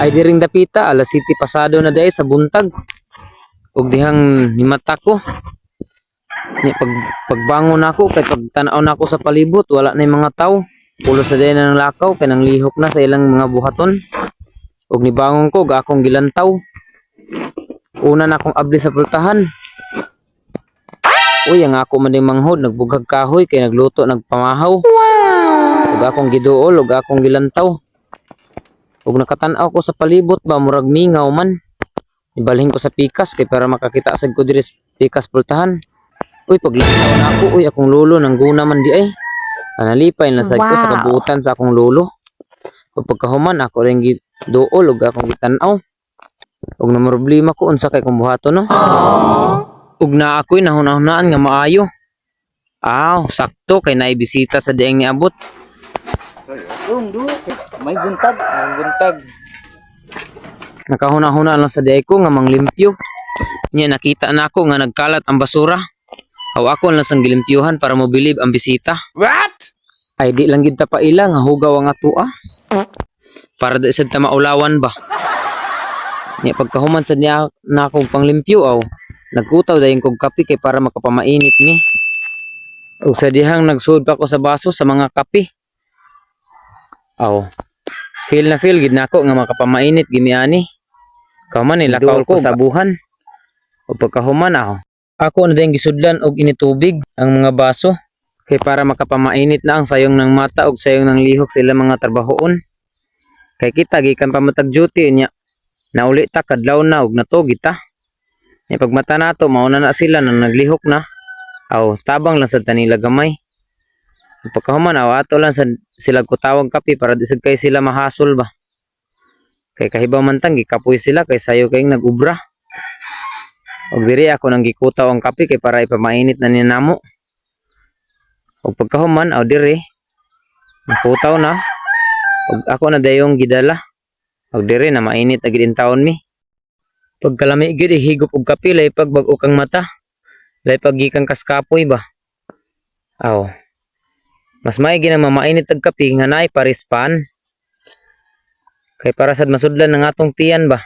Ay diring dapita alas city pasado na dai sa buntag. Ug dihang himata ko. Nya pag pagbangon ako kay pagtan-aw na ako sa palibot wala na mga tao. Pulo sa day na ng lakaw kay nang lihok na sa ilang mga buhaton. Ug nibangon ko ga akong gilantaw. Una na akong abli sa pultahan. Uy, ang ako man din manghod, nagbughag kahoy kay nagluto, nagpamahaw. Ug akong giduol, ug akong gilantaw. Ug nakatan-aw ko sa palibot ba murag mingaw man. Ibalhin ko sa pikas kay para makakita sad ko diri sa pikas pultahan. Uy, paglantaw na ako, uy, akong lolo nang guna man di ay. Panalipay na sad ko sa Wow. kabuutan sa akong lolo. Ug pagkahuman ako rin giduol ug akong gitan-aw. Ug na problema ko unsa kay kung buhaton no. Ug na ako'y nahunahunaan nga maayo. Aw, sakto kay naibisita sa dieng niabot. Dung, du. May buntag. Ang buntag. Nakahuna-huna lang sa diay ko nga manglimpyo. Nya nakita na ako nga nagkalat ang basura. Aw ako lang sang gilimpyuhan para mobilib ang bisita. What? Ay di lang gid ta pa ila nga hugaw ang atua. Para di sad ta maulawan ba. Nya pagkahuman sa niya na akong panglimpyo aw. Nagkutaw dayon kog kape kay para makapamainit ni. Ug sa dihang nagsuod pa ko sa baso sa mga kape. Aw. Feel na feel gid nako nga makapamainit gini ani. Kauman nilakaw ko sa buhan. O pagkahuman aw. Ako na din gisudlan og initubig ang mga baso kay para makapamainit na ang sayong ng mata ug sayong ng lihok sa ilang mga trabahoon. Kay kita gikan pa matag duty niya. Nauli ta kadlaw na ug nato kita. Nya pagmata nato mauna na sila nang naglihok na. Aw tabang lang sa tanila gamay. Pagkahuman aw ato lang sa sila kutawag kape para di sad kay sila mahasol ba. Kay kahibaw man tang gikapoy sila kay sayo kayong nagubra. Og diri ako nang gikutaw ang kape kay para ipamainit na ni namo. Og pagkahuman aw diri nakutaw na. Og ako na dayong gidala. Og diri na mainit agid in taon mi. Pagkalami gid ihigop og kape lay pagbag-o kang mata. Lay paggikan kaskapoy ba. Aw. Mas may ginang mamainit og kape nga naay parispan. Kay para sad masudlan ng atong tiyan ba.